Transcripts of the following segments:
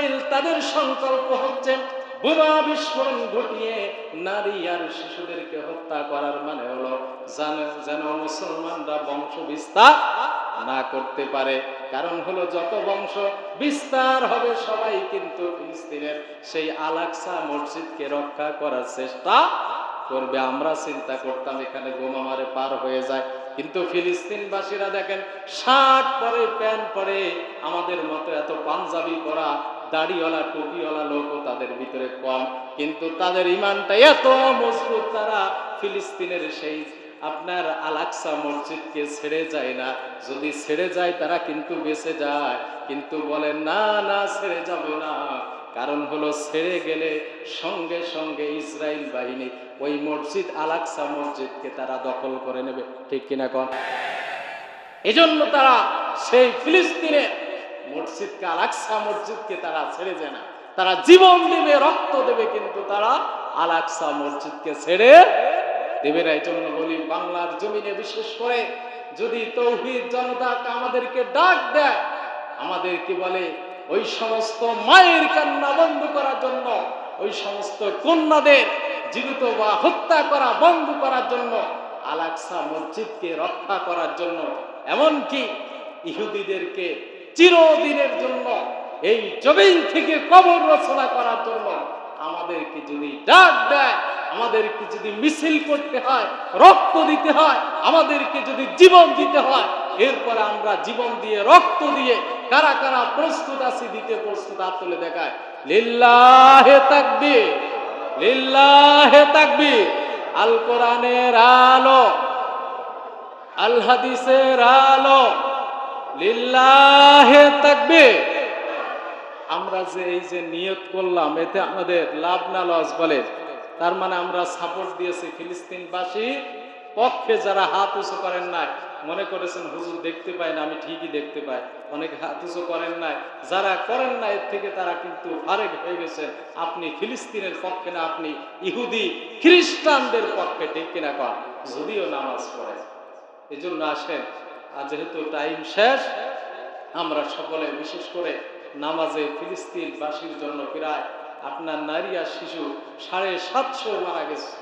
Israel তাদের সংকল্প হচ্ছে বোমা বিস্ফোরণ ঘটিয়ে নারী আর শিশুদেরকে হত্যা করার মানে হলো যেন মুসলমানরা বংশ বিস্তার না করতে পারে। কারণ হলো যত বংশ বিস্তার হবে, সবাই কিন্তু ফিলিস্তিনের সেই আলাকসা মসজিদকে রক্ষা করার চেষ্টা করবে। আমরা চিন্তা করতাম এখানে বোমা মারে পার হয়ে যায়। কিন্তু ফিলিস্তিনবাসীরা দেখেন, শার্ট পরে, প্যান্ট পরে আমাদের মতো এত পাঞ্জাবি পরা দাড়িওয়ালা, টুপিওয়ালা লোকও তাদের ভিতরে কম। কিন্তু তাদের ইমানটা এত মজবুত তারা ফিলিস্তিনের সেই আপনার আলাকসা মসজিদকে ছেড়ে যায় না। যদি ছেড়ে যায়, তারা কিন্তু বেঁচে যায়। কিন্তু বলে না না, ছেড়ে যাবে না। কারণ হলো ছেড়ে গেলে সঙ্গে সঙ্গে ইসরায়েল বাহিনী ওই মসজিদ আলাকসা মসজিদকে তারা দখল করে নেবে। ঠিক কিনা কন? এজন্য তারা সেই ফিলিস্তিনের মসজিদকে আলাকসা মসজিদকে তারা ছেড়ে যায় না। তারা জীবন দেবে, রক্ত দেবে, কিন্তু তারা আলাকসা মসজিদকে ছেড়ে দেবে না। এই জন্য বলি, বাংলার জমিনে বিশেষ করে যদি তৌহিদ জনতা আমাদেরকে ডাক দেয়, আমাদেরকে বলে, ওই সমস্ত মায়ের কান্না বন্ধ করার জন্য, ওই সমস্ত কন্যাদের জীবিত বা হত্যা করা বন্ধ করার জন্য আলাকসা মসজিদকে রক্ষা করার জন্য, এমনকি ইহুদিদেরকে চিরদিনের জন্য এই জমিন থেকে কবর রচনা করার জন্য আমাদেরকে যদি ডাক দেয়, আমাদেরকে যদি মিছিল করতে হয়, রক্ত দিতে হয়, আমাদেরকে যদি জীবন দিতে হয়, এরপরে আমরা জীবন দিয়ে রক্ত দিয়ে কারা কারা প্রস্তুত আছি দিতে প্রস্তুত হাত তুলে দেখায়। লিল্লাহে তাকবীর লিল্লাহে তাকবীর। আল কোরআনের আলো, আল হাদিসের আলো। আমরা যে এই যে নিয়ত করলাম, এতে আমাদের লাভ না লস বলে। তার মানে আমরা সাপোর্ট দিয়েছি ফিলিস্তিনবাসী। পক্ষে যারা হাত উঁচু করেন নাই, মনে করেছেন, হুজুর দেখতে পায় না, আমি ঠিকই দেখতে পাই। অনেক হাত উঁচু করেন নাই। যারা করেন না এর থেকে তারা কিন্তু ফারেক হয়ে গেছে। আপনি ফিলিস্তিনের পক্ষে না, আপনি ইহুদি, খ্রিস্টানদের পক্ষে, ঠিক কিনা কর যদিও নামাজ পড়ে এই জন্য আসেন যেহেতু টাইম শেষ, আমরা সকলে বিশেষ করে নামাজে ফিলিস্তিনবাসীর জন্য প্রায় আপনার নারী আর শিশু সাড়ে সাতশো মারা গেছে।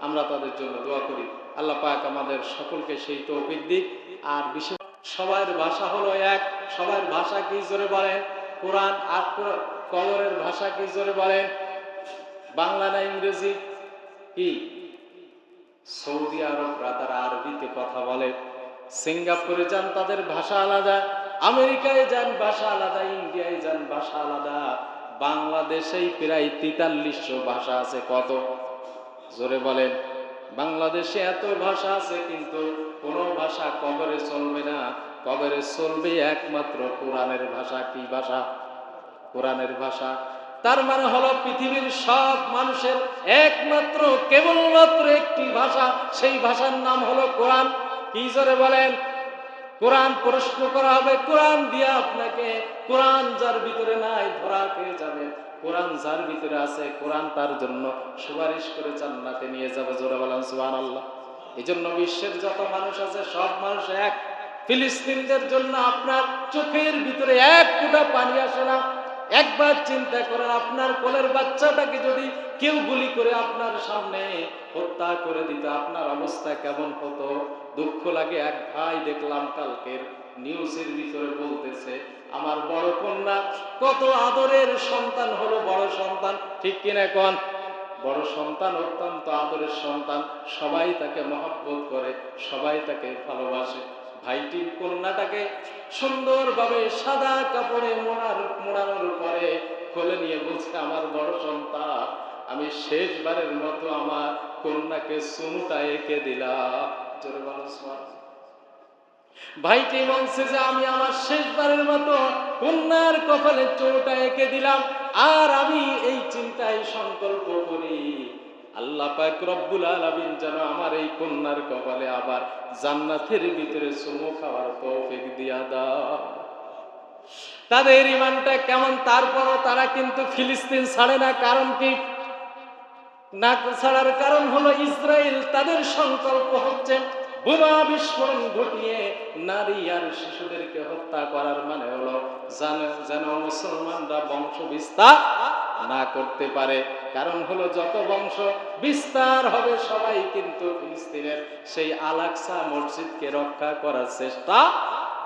আমরা তাদের জন্য দোয়া করি। আল্লাহ পাক আমাদের সকলকে সেই তৌফিক দিক। আর বিশেষ সবার ভাষা হলো এক। সবার ভাষা কি জোরে বলেন? কোরআন আর কবরের ভাষা কি জোরে বলেন? বাংলা না ইংরেজি? কি? সৌদি আরবরা তারা আরবিতে কথা বলে। সিঙ্গাপুরে যান, তাদের ভাষা আলাদা। আমেরিকায় যান, ভাষা আলাদা। ইন্ডিয়ায় যান, ভাষা আলাদা। বাংলাদেশেই প্রায় তেতাল্লিশশো ভাষা আছে। কত? জোরে বলেন। বাংলাদেশে এত ভাষা আছে, কিন্তু কোনো ভাষা কবরে চলবে না। কবরে চলবে একমাত্র কোরআনের ভাষা। কি ভাষা? কোরআনের ভাষা। তার মানে হলো পৃথিবীর সব মানুষের একমাত্র, কেবলমাত্র একটি ভাষা। সেই ভাষার নাম হলো কোরআন। কি জোরে বলেন? কোরআন প্রশ্ন করা হবে, কোরআন দিয়ে আপনাকে কোরআন যার ভিতরে নাই ধরা খেয়ে যাবে। কোরআন যার ভিতরে আছে, কোরআন তার জন্য সুপারিশ করে জান্নাতে নিয়ে যাবে, জোরে বলেন, সুবহানাল্লাহ। এই জন্য বিশ্বের যত মানুষ আছে, সব মানুষ এক। ফিলিস্তিনদের জন্য আপনার চোখের ভিতরে এক ফুটা পানি আসে না। একবার চিন্তা করেন, আপনার কোলের বাচ্চাটাকে যদি কেউ গুলি করে আপনার সামনে হত্যা করে দিত, আপনার অবস্থা কেমন হতো? দুঃখ লাগে, এক ভাই দেখলাম কালকের নিউজের ভিতরে বলতেছে, আমার বড় কন্যা কত আদরের সন্তান হলো, বড় সন্তান। ঠিক কিনা কন? বড় সন্তান অত্যন্ত আদরের সন্তান, সবাই তাকে মহব্বত করে, সবাই তাকে ভালোবাসে। ভাইটির কন্যাটাকে সুন্দরভাবে সাদা কাপড়ে মোড়ার মোড়ানোর পরে কোলে নিয়ে বলছে, আমার বড় সন্তান, আমি শেষবারের মতো আমার কন্যাকে চুমুটা এঁকে দিলাম। ভাইটি বলছে যে, আমি আমার শেষবারের মতো কন্যার কপালে চোটা এঁকে দিলাম, আর আমি এই চিন্তায় সংকল্প করি আল্লাহ পাক রব্বুল আলামিন যেন আমার এই কন্যার কপালে আবার জান্নাতের ভিতরে চুমু খাওয়ার তৌফিক দিয়া দাও। তাদের ইমানটা কেমন, তারপরও তারা কিন্তু ফিলিস্তিন ছাড়ে না, কারণ কি? না ছাড়ার কারণ হলো ইসরায়েল তাদের সংকল্প হচ্ছে বোমা বিস্ফোরণ ঘটিয়ে নারী আর শিশুদেরকে হত্যা করার মানে হলো যেন মুসলমানরা বংশ বিস্তার না করতে পারে। কারণ হলো যত বংশ, বিস্তার হবে সবাই কিন্তু ফিলিস্তিনের সেই আলাকসা মসজিদকে রক্ষা করার চেষ্টা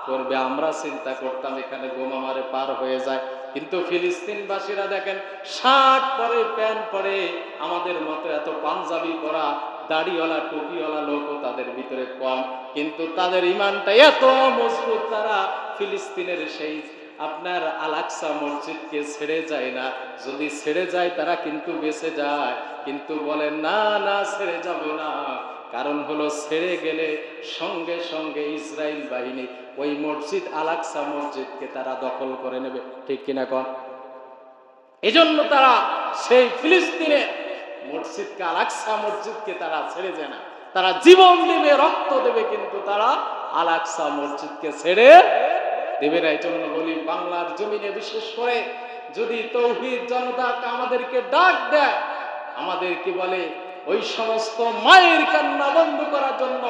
করবে। আমরা চিন্তা করতাম এখানে বোমা মারে পার হয়ে যায়। কিন্তু ফিলিস্তিনবাসীরা দেখেন, শার্ট পরে, প্যান্ট পরে আমাদের মতো এত পাঞ্জাবি পরা দাড়িওয়ালা, টুপিওয়ালা লোকও তাদের ভিতরে কম। কিন্তু তাদের ইমানটা এত মজবুত তারা ফিলিস্তিনের সেই আপনার আলাকসা মসজিদকে ছেড়ে যায় না। যদি ছেড়ে যায়, তারা কিন্তু বেঁচে যায়। কিন্তু বলেন, না না, ছেড়ে যাব না। কারণ হলো, ছেড়ে গেলে সঙ্গে সঙ্গে ইসরায়েল বাহিনী ওই মসজিদ, আলাকসা মসজিদকে তারা দখল করে নেবে। ঠিক কিনা কন? এজন্য তারা সেই ফিলিস্তিনের মসজিদকে, আলাকসা মসজিদকে তারা ছেড়ে যায় না। তারা জীবন দেবে, রক্ত দেবে, কিন্তু তারা আলাকসা মসজিদকে ছেড়ে দেবে না জন্য বলি, বাংলার জমিনে বিশেষ করে যদি তৌহিদ জনতা আমাদেরকে ডাক দেয় আমাদেরকে বলে, ওই সমস্ত মায়ের কান্না বন্ধ করার জন্য,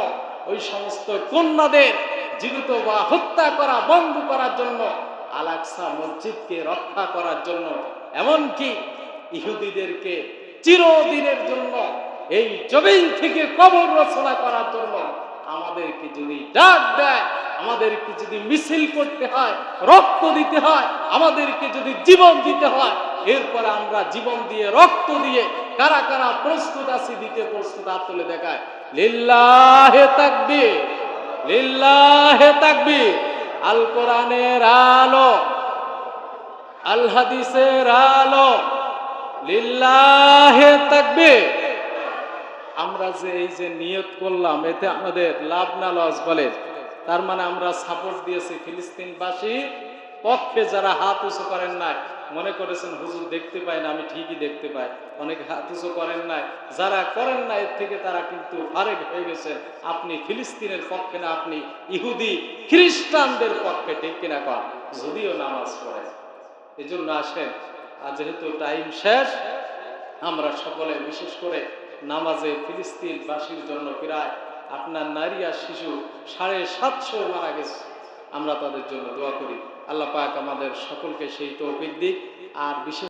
ওই সমস্ত কন্যাদের জীবিত বা হত্যা করা বন্ধ করার জন্য, আলাকসা মসজিদকে রক্ষা করার জন্য, এমনকি ইহুদিদেরকে চিরদিনের জন্য, এই জমিন থেকে কবর রচনা করার জন্য আমাদেরকে যদি ডাক দেয়, আমাদেরকে যদি মিছিল করতে হয়, রক্ত দিতে হয়, আমাদেরকে যদি জীবন দিতে হয়, এরপরে আমরা জীবন দিয়ে রক্ত দিয়ে কারা কারা প্রস্তুত আছি দিতে প্রস্তুত হাত তুলে দেখায়। লিল্লাহে তাকবি লিল্লাহে তাকবি আল কোরআনের আলো আল হাদিসের আলো, লিল্লাহে তাকবি যে এই যে নিয়ত করলাম, এতে আমাদের লাভ না লস বলে। তার মানে আমরা সাপোর্ট দিয়েছি ফিলিস্তিনবাসী। পক্ষে যারা হাত উঁচু করেন নাই, মনে করেছেন, হুজুর দেখতে পাই না, আমি ঠিকই দেখতে পাই। অনেক হাত উঁচু করেন নাই। যারা করেন না এর থেকে তারা কিন্তু ফারেক হয়ে গেছেন। আপনি ফিলিস্তিনের পক্ষে না, আপনি ইহুদি, খ্রিস্টানদের পক্ষে, ঠিক কিনা কর যদিও নামাজ পড়ে এই জন্য আসেন। আর যেহেতু টাইম শেষ, আমরা সকলে বিশেষ করে নামাজে ফিলিস্তিন বাসীর জন্য প্রায় আপনার নারী আর শিশু সাড়ে সাতশো মারা গেছে। আমরা তাদের জন্য দোয়া করি। আল্লাহ পাক আমাদের সকলকে সেই তৌফিক দিক। আর বিশেষ